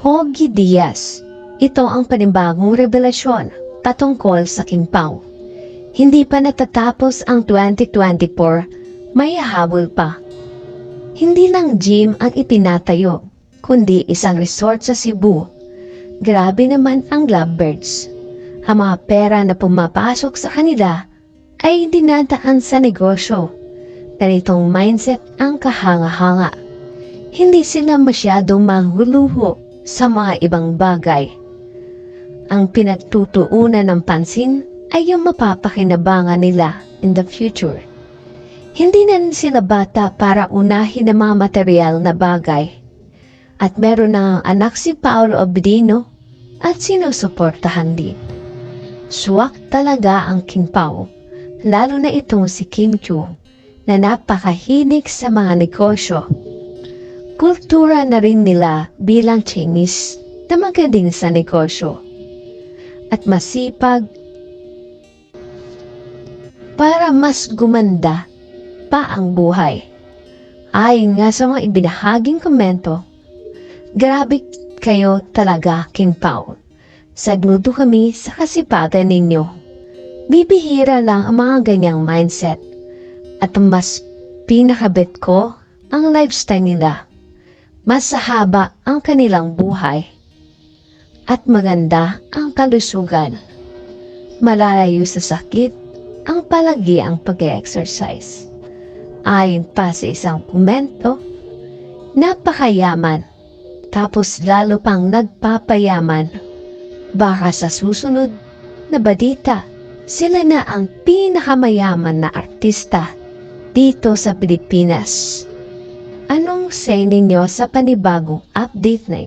Kogi Diaz. Ito ang panibagong revelasyon patungkol sa King Pao. Hindi pa natatapos ang 2024, may habol pa. Hindi lang gym ang itinatayo, kundi isang resort sa Cebu. Grabe naman ang lovebirds. Ang mga pera na pumapasok sa kanila ay dinadaan sa negosyo. Ganitong mindset ang kahanga-hanga. Hindi sila masyadong manghuluho sa mga ibang bagay. Ang pinagtutuunan ng pansin ay yung mapapakinabangan nila in the future. Hindi na sila bata para unahin ang mga material na bagay. At meron na ang anak si Paolo Obdino at sinusuportahan din. Swak talaga ang King Pao, lalo na itong si Kim Chu na napakahilig sa mga negosyo. Kultura na rin nila bilang Chinese na magaling sa negosyo. At masipag para mas gumanda pa ang buhay. Ayon nga sa mga ibinahaging komento, grabe kayo talaga, King Pao. Sagludo kami sa kasipatan ninyo. Bibihira lang ang mga ganyang mindset. At mas pinakabit ko ang lifestyle nila. Mas haba ang kanilang buhay. At maganda ang kalusugan. Malalayo sa sakit ang palagi ang pag-exercise. Ayon pa sa isang komento, napakayaman, tapos lalo pang nagpapayaman. Baka sa susunod na balita, sila na ang pinakamayaman na artista dito sa Pilipinas. Anong say ninyo sa panibagong update na?